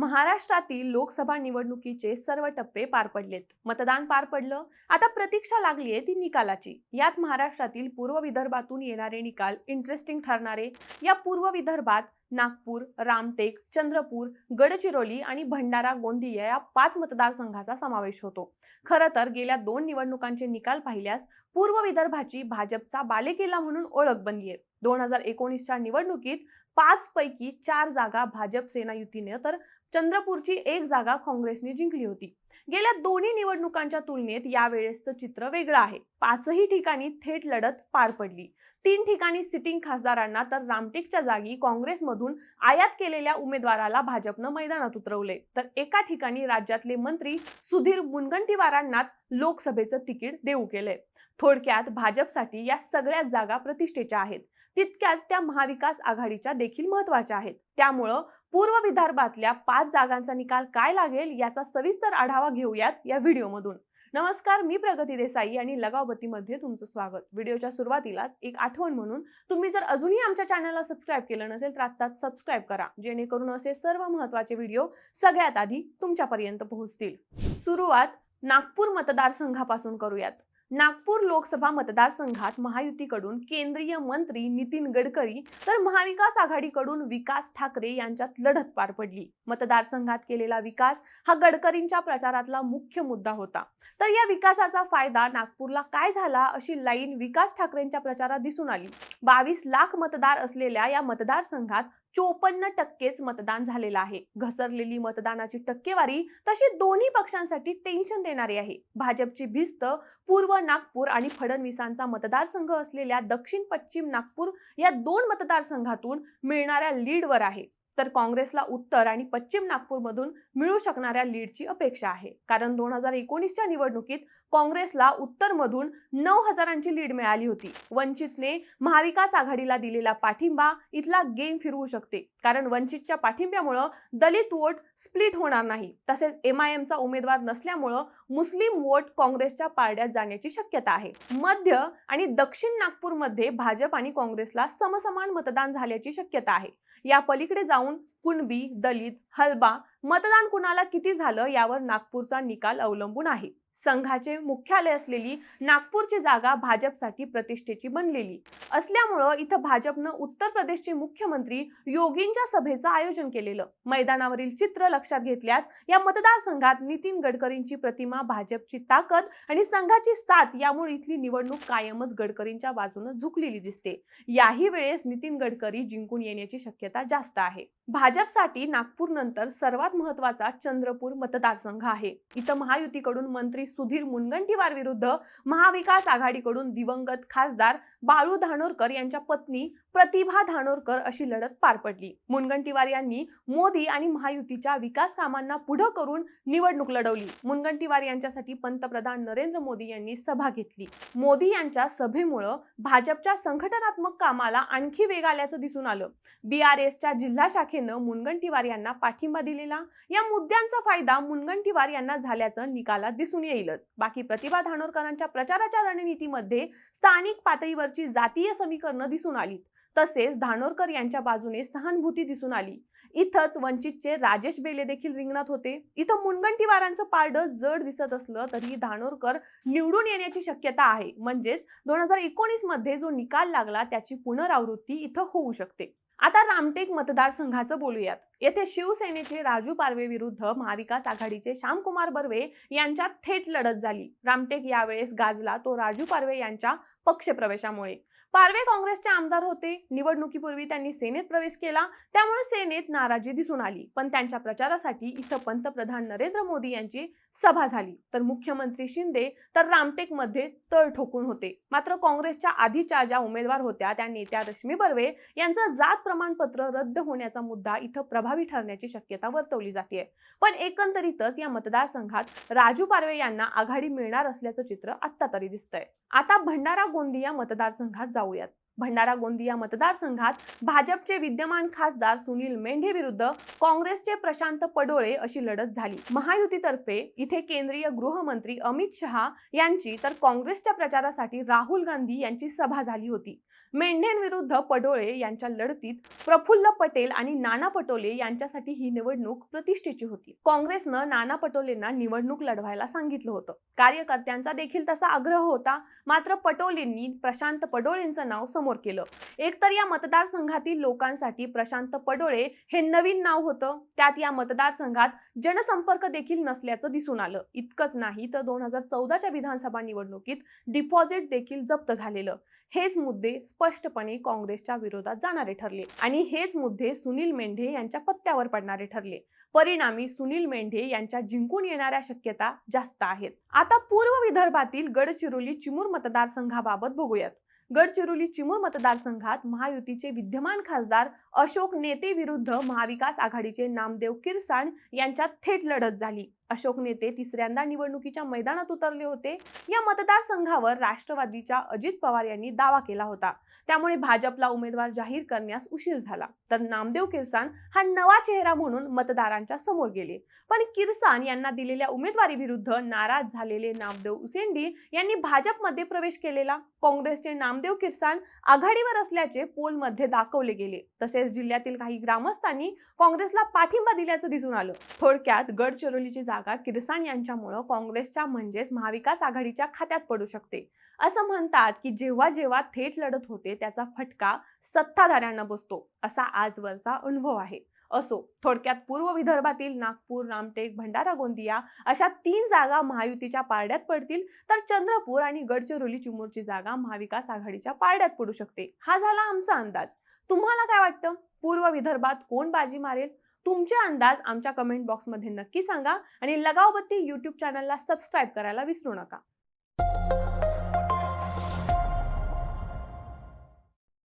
महाराष्ट्रातील लोकसभा निवडणुकीचे सर्व टप्पे पार पडलेत. मतदान पार पडलं. आता प्रतीक्षा लागली आहे ती निकालाची. यात महाराष्ट्रातील पूर्व विदर्भातून येणारे निकाल इंटरेस्टिंग ठरणारे. या पूर्व विदर्भात नागपूर रामटेक चंद्रपूर गडचिरोली आणि भंडारा गोंदिया या पाच मतदारसंघाचा समावेश होतो. खरं तर गेल्या दोन निवडणुकांचे निकाल पाहिल्यास पूर्व विदर्भाची भाजपचा बालेकिल्ला म्हणून ओळख बनली आहे. दोन हजार एकोणीसच्या निवडणुकीत पाच पैकी चार जागा भाजप सेना युतीने तर चंद्रपूरची एक जागा काँग्रेसने जिंकली होती. गेल्या दोन्ही निवडणुकांच्या तुलनेत यावेळेसचं चित्र वेगळं आहे. पाचही ठिकाणी थेट लढत पार पडली. तीन ठिकाणी सिटिंग खासदारांना तर रामटेकच्या जागी काँग्रेसमधून आयात केलेल्या उमेदवाराला भाजपनं मैदानात उतरवले. तर एका ठिकाणी राज्यातले मंत्री सुधीर मुनगंटीवारांनाच लोकसभेचं तिकीट देऊ केलंय थोडक्यात भाजपसाठी या सगळ्या जागा प्रतिष्ठेच्या आहेत. तितक्याच त्या महाविकास आघाडीच्या देखील महत्त्वाच्या आहेत. त्यामुळं पूर्व विदर्भातल्या पाच जागांचा निकाल काय लागेल याचा सविस्तर आढावा घेऊयात या व्हिडिओमधून. नमस्कार मी प्रगती देसाई आणि लगावतीमध्ये तुमचं स्वागत. व्हिडिओच्या सुरुवातीलाच एक आठवण म्हणून तुम्ही जर अजूनही आमच्या चॅनलला सबस्क्राईब केलं नसेल तर आत्ताच सबस्क्राईब करा जेणेकरून असे सर्व महत्त्वाचे व्हिडिओ सगळ्यात आधी तुमच्यापर्यंत पोहोचतील. सुरुवात नागपूर मतदारसंघापासून करूयात. नागपूर लोकसभा मतदारसंघात महायुतीकडून केंद्रीय मंत्री नितीन गडकरी तर महाविकास आघाडीकडून विकास ठाकरे यांच्यात लढत पार पडली. मतदारसंघात केलेला विकास हा गडकरींच्या प्रचारातला मुख्य मुद्दा होता. तर या विकासाचा फायदा नागपूरला काय झाला अशी लाईन विकास ठाकरेंच्या प्रचारात दिसून आली. बावीस लाख मतदार असलेल्या या मतदारसंघात चोपन्न टक्केच मतदान झालेलं आहे. घसरलेली मतदानाची टक्केवारी तशी दोन्ही पक्षांसाठी टेन्शन देणारी आहे. भाजपची भिस्त पूर्व नागपूर आणि फडणवीसांचा मतदारसंघ असलेल्या दक्षिण पश्चिम नागपूर या दोन मतदारसंघातून मिळणाऱ्या लीडवर आहे. तर काँग्रेसला उत्तर आणि पश्चिम नागपूरमधून मिळू शकणाऱ्या लीडची अपेक्षा आहे. कारण दोन हजार एकोणीसच्या निवडणुकीत काँग्रेसला उत्तरमधून नऊ हजारांची लीड मिळाली होती. वंचितने महाविकास आघाडीला दिलेला पाठिंबा इथला गेम फिरवू शकते. कारण वंचितच्या पाठिंब्यामुळं दलित वोट स्प्लिट होणार नाही. तसेच एम आय एमचा उमेदवार नसल्यामुळं मुस्लिम वोट काँग्रेसच्या पारड्यात जाण्याची शक्यता आहे. मध्य आणि दक्षिण नागपूरमध्ये भाजप आणि काँग्रेसला समसमान मतदान झाल्याची शक्यता आहे. या पलीकडे जाऊन कुणबी दलित हलबा मतदान कुणाला किती झालं यावर नागपूरचा निकाल अवलंबून आहे. संघाचे मुख्यालय असलेली नागपूरची जागा भाजपसाठी प्रतिष्ठेची बनलेली. असल्यामुळं इथं भाजपनं उत्तर प्रदेशचे मुख्यमंत्री योगींच्या सभेचं आयोजन केलेलं. मैदानावरील चित्र लक्षात घेतल्यास या मतदारसंघात नितीन गडकरींची प्रतिमा भाजपची ताकद आणि संघाची साथ यामुळे इथली निवडणूक कायमच गडकरींच्या बाजूनं झुकलेली दिसते. याही वेळेस नितीन गडकरी जिंकून येण्याची शक्यता जास्त आहे. भाजपसाठी नागपूर नंतर सर्वात महत्त्वाचा चंद्रपूर मतदारसंघ आहे. इथं महायुतीकडून मंत्री सुधीर मुनगंटीवार विरुद्ध महाविकास आघाडीकडून दिवंगत खासदार बाळू धानोरकर यांच्या पत्नी प्रतिभा धानोरकर अशी लढत पार पडली. मुनगंटीवार यांनी मोदी आणि महायुतीच्या विकास कामांना पुढं करून निवडणूक लढवली. मुनगंटीवार यांच्यासाठी पंतप्रधान नरेंद्र मोदी यांनी सभा घेतली. मोदी यांच्या सभेमुळं भाजपच्या संघटनात्मक कामाला आणखी वेग आल्याचं दिसून आलं. बी आर एसच्या जिल्हा शाखेनं मुनगंटीवार यांना पाठिंबा दिलेला. या मुद्द्यांचा फायदा मुनगंटीवार यांना झाल्याचं निकालात दिसून येईलच. बाकी प्रतिभा धानोरकरांच्या प्रचाराच्या रणनीतीमध्ये स्थानिक पातळीवरची जातीय समीकरणं दिसून आलीत. तसेच धानोरकर यांच्या बाजूने सहानुभूती दिसून आली. इथंच वंचितचे राजेश बेले देखील रिंगणात होते. इथं मुनगंटीवारांचं पारडं जड दिसत असलं तरी धानोरकर निवडून येण्याची शक्यता आहे. म्हणजेच दोन हजार एकोणीसमध्ये जो निकाल लागला त्याची पुनरावृत्ती इथं होऊ शकते. आता रामटेक मतदारसंघाचं बोलूयात. येथे शिवसेनेचे राजू पारवे विरुद्ध महाविकास आघाडीचे श्यामकुमार बर्वे यांच्यात थेट लढत झाली. रामटेक यावेळेस गाजला तो राजू पारवे यांच्या पक्षप्रवेशामुळे. पारवे काँग्रेसचे आमदार होते. निवडणुकीपूर्वी त्यांनी सेनेत प्रवेश केला. त्यामुळे सेनेत नाराजी दिसून आली. पण त्यांच्या प्रचारासाठी इथं पंतप्रधान नरेंद्र मोदी यांची सभा झाली. तर मुख्यमंत्री शिंदे तर रामटेकमध्ये तळ ठोकून होते. मात्र काँग्रेसच्या आधीच्या ज्या उमेदवार होत्या त्या नेत्या रश्मी बर्वे यांचं जात प्रमाणपत्र रद्द होण्याचा मुद्दा इथं प्रभाव ठरण्याची शक्यता वर्तवली जाते पण एकंदरीतच या मतदारसंघात राजू पारवे यांना आघाडी मिळणार असल्याचं चित्र आत्ता तरी दिसतंय. आता भंडारा गोंदिया मतदारसंघात जाऊयात. भंडारा गोंदिया मतदारसंघात भाजपचे विद्यमान खासदार सुनील मेंढे विरुद्ध काँग्रेसचे प्रशांत पडोळे अशी लढत झाली. महायुतीतर्फे इथे केंद्रीय गृहमंत्री अमित शहा यांची तर काँग्रेसच्या प्रचारासाठी राहुल गांधी यांची सभा झाली होती. मेंढेंविरुद्ध पडोळे यांच्या लढतीत प्रफुल्ल पटेल आणि नाना पटोले यांच्यासाठी ही निवडणूक प्रतिष्ठेची होती. काँग्रेसनं नाना पटोलेंना निवडणूक लढवायला सांगितलं होतं. कार्यकर्त्यांचा देखील तसा आग्रह होता. मात्र पटोलेंनी प्रशांत पडोळेंचं नाव समोर केलं. एकतर या मतदारसंघातील लोकांसाठी प्रशांत पडोळे हे नवीन नाव होतं. त्यात या मतदारसंघात जनसंपर्क देखील नसल्याचं दिसून आलं. इतकंच नाही तर दोन हजार चौदाच्या विधानसभा निवडणुकीत डिपॉझिट देखील जप्त झालेलं. हेच मुद्दे स्पष्टपणे काँग्रेसच्या विरोधात जाणारे ठरले आणि हेच मुद्दे सुनील मेंढे यांच्या पत्त्यावर पडणारे ठरले. परिणामी सुनील मेंढे यांच्या जिंकून येणाऱ्या शक्यता जास्त आहेत. आता पूर्व विदर्भातील गडचिरोली चिमूर मतदारसंघाबाबत बघूयात. गडचिरोली चिमूर मतदारसंघात महायुतीचे विद्यमान खासदार अशोक नेते विरुद्ध महाविकास आघाडीचे नामदेव किरसाण यांच्यात थेट लढत झाली. अशोक नेते तिसऱ्यांदा निवडणुकीच्या मैदानात उतरले होते. या मतदारसंघावर राष्ट्रवादीच्या अजित पवार यांनी दावा केला होता. त्यामुळे भाजपला उमेदवार जाहीर करण्यास उशीर झाला. तर नामदेव किरसान हा नवा चेहरा म्हणून मतदारांच्या समोर गेले. पण किरसान यांना दिलेल्या उमेदवारी विरुद्ध नाराज झालेले नामदेव उसेंडी यांनी भाजपमध्ये प्रवेश केलेला. काँग्रेसचे नामदेव किरसान आघाडीवर असल्याचे पोलमध्ये दाखवले गेले. तसेच जिल्ह्यातील काही ग्रामस्थांनी काँग्रेसला पाठिंबा दिल्याचं दिसून आलं. थोडक्यात गडचिरोलीची जागा किरसाण यांच्यामुळं काँग्रेसच्या म्हणजेच महाविकास आघाडीच्या खात्यात पडू शकते. असं म्हणतात की जेव्हा जेव्हा थेट लढत होते त्याचा फटका सत्ताधाऱ्यांना बसतो असा आजवरचा अनुभव आहे. असो थोडक्यात पूर्व विदर्भातील नागपूर रामटेक भंडारा गोंदिया अशा तीन जागा महायुतीच्या पारड्यात पडतील तर चंद्रपूर आणि गडचिरोली चिमूरची जागा महाविकास आघाडीच्या पारड्यात पडू शकते. हा झाला आमचा अंदाज. तुम्हाला काय वाटतं? पूर्व विदर्भात कोण बाजी मारेल? तुमचे अंदाज आमच्या कमेंट बॉक्समध्ये नक्की सांगा आणि लगावबत्ती यूट्यूब चॅनलला सबस्क्राईब करायला विसरू नका.